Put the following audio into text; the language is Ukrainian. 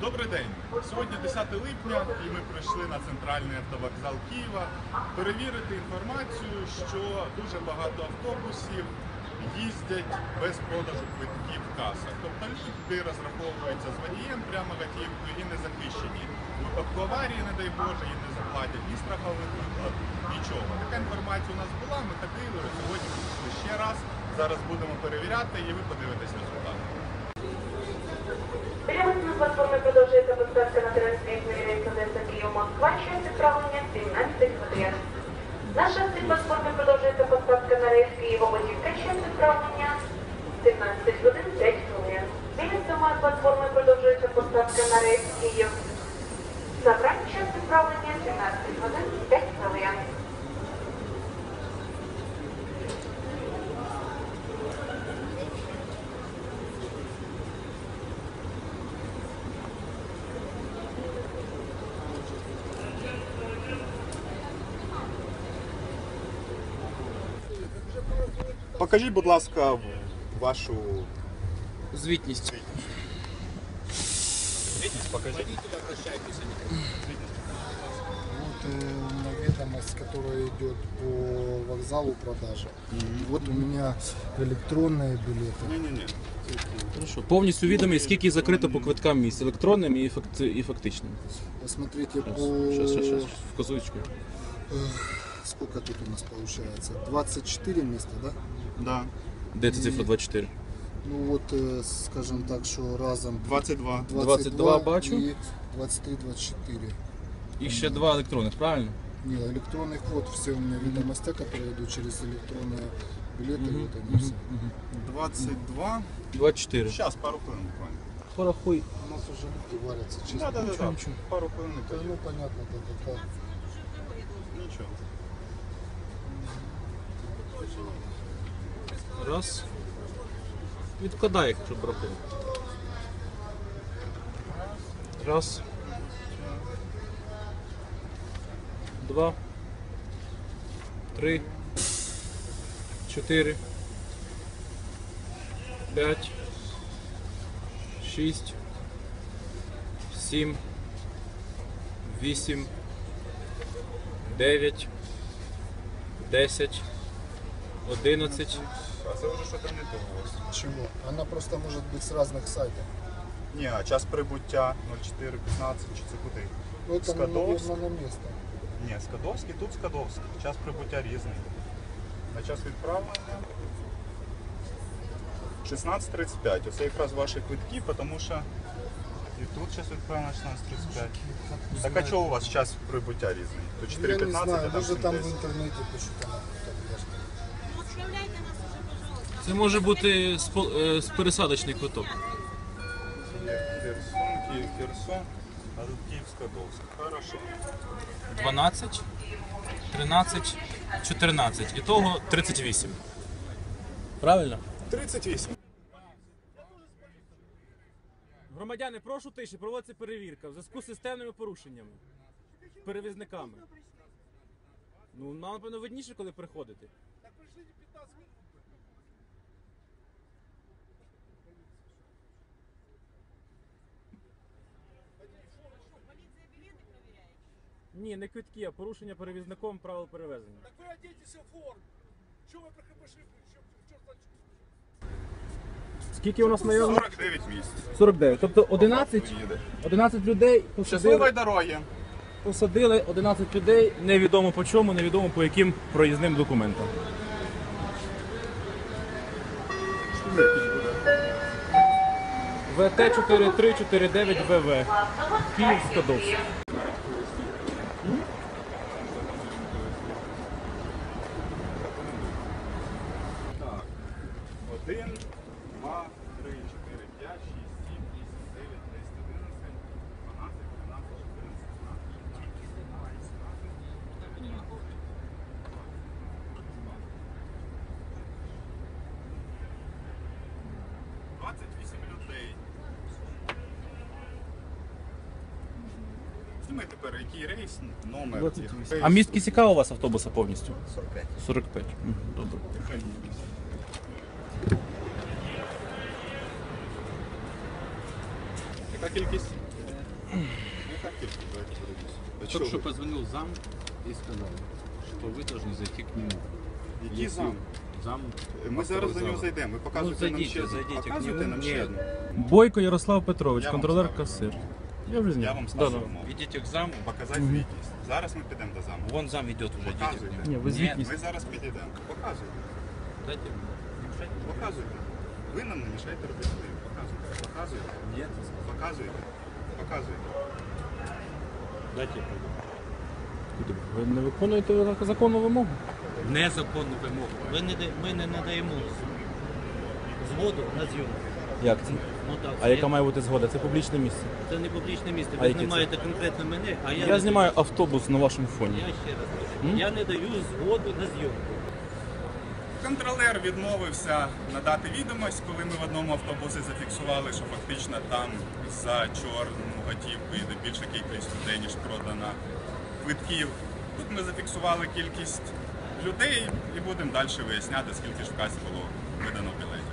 Добрий день. Сьогодні 10 липня, і ми прийшли на центральний автовокзал Києва перевірити інформацію, що дуже багато автобусів їздять без продажу квитків в касах. Тобто люди розраховуються з водієм прямо готівкою і не захищені. Випадку аварії, не дай Боже, їм не заплатять ні страхових виплат, нічого. Така інформація у нас була. Ми ходили. Сьогодні ще раз. Зараз будемо перевіряти, і ви подивитесь результати. Біля вас на платформі продовжується поставка на транспортний рейс Одеса Київ Москва, час відправлення 17 годин. На шостій платформі продовжується поставка на рейс Києва Мотівка, час відправлення 17 годин 5 хвилин. Біля сьомої платформи продовжується поставка на рейс Київ. Забрань час відправлення 17 годин 5 хвилин. Покажіть, будь ласка, вашу Звітність. звітність. Покажіть. Вот э, у меня ведомость, которая идет по вокзалу продажи. Вот у меня электронные билеты. Ні-ні-ні. Хорошо. Повністю відомий, скільки закрито по квиткам місць електронним і, факти... і фактичним. Посмотрите по... Щас, щас, щас, в козучку. Сколько тут у нас получается? 24 места, да? Да. Де ця цифра 24? Ну вот, э, скажем так, что разом 22. 22 бачу. и 23-24. І ще два електронних, правильно? Не, электронных вот все у меня ведомости, которые идут через электронные билеты. Мгм, Вот они мгм, все. мгм. 22. 24. Зараз, пару хвилин буквально. Порахуй. У нас уже люди варятся, честно. Да, да, да, Нічого, да. нічого. Пару хвилин. Да, ну понятно, да, да, да. Нічого. Раз. Відкладай, їх, щоб рахувати. Раз. Два. Три. Чотири. П'ять. Шість. Сім. Вісім. Дев'ять. Десять. Одинадцять. А це вже щось не то у вас. Чего? Она просто может быть с разных сайтов. Ні, а час прибуття 0415 чи це куди? Ну, это, Скадовск? наверное, на место. Ні, Скадовський, тут Скадовський. Час прибуття різний. На час відправлення 16.35. Оце якраз ваші квитки, тому що і тут час відправлення 16.35. Так а чого у вас час прибуття різний? То Ну, Я не 4.15, знаю, а там может там в 7.10. интернете пишут. она там, я ж- Отправляйте нас уже, пожалуйста. Це може бути е, з пересадочний квиток. Є Херсон, Київ, Херсон, а тут Київ, Скадовськ. Хорошо. 12, 13, 14. Ітого 38. Правильно? 38. Громадяни, прошу тиші, проводиться перевірка в зв'язку з системними порушеннями. Перевізниками. Ну, нам, напевно, видніше, коли приходите. Полиция Ні, не квитки, а порушення перевізником правил перевезення. Так вы оденьтесь в форму. Чего вы пришли Скільки у нас наявно? 49 місць. 49. Тобто 11, 11 людей Щасливої посадили, дороги. посадили 11 людей, невідомо по чому, невідомо по яким проїзним документам. ВТ 4349 ВВ. Київ Скадовськ. Так. Один, два, три, чотири, п'ять, шість, сім, вісім, дев'ять, десять, одинадцять, дванадцять, тринадцять, чотирнадцять, Двадцять вісім людей. Знімай тепер, який рейс, номер. 28. А місткість яка у вас автобуса повністю? 45. 45. Мгм, Добре. Яка кількість? Так тільки, давайте перейдемо. А Только что ви? позвонил зам и сказал, что вы должны зайти к нему. Який Если зам? Зам. Ми зараз до нього зайдемо. Ви показуєте Ну, нам зайдіть, ще одну. Показуєте нам ні. ще одну. Бойко Ярослав Петрович, Я вам контролер ставлю. касир. Я вже Я вам Да, скажу да. Идите к заму. Показати звітність. Зараз ми підемо до заму. Вон зам идет уже, Показуйте. Ні, ви Нет, звітність. Ми зараз підійдемо. Показуйте. Дайте. Не. Показуйте. Ви нам не мішайте робити свою. Показуйте. Показуйте. Нет. Показуйте. Показуйте. Дайте я пойду. Ви не виконуєте законну вимогу? Незаконну вимогу. Ви не, да- ми не надаємо згоду на зйомку. Як це? Ну так. А яка я- має бути згода? Це публічне місце. Це не публічне місце. А Ви яке це? знімаєте конкретно мене, а я, Я не знімаю автобус на вашому даю- фоні. Я ще раз кажу. Я не даю згоду на зйомку. Контролер відмовився надати відомість, коли ми в одному автобусі зафіксували, що фактично там за чорну готівку йде більша кількість людей, ніж продана квитків. Тут ми зафіксували кількість людей і будемо далі виясняти, скільки ж в касі було видано білетів.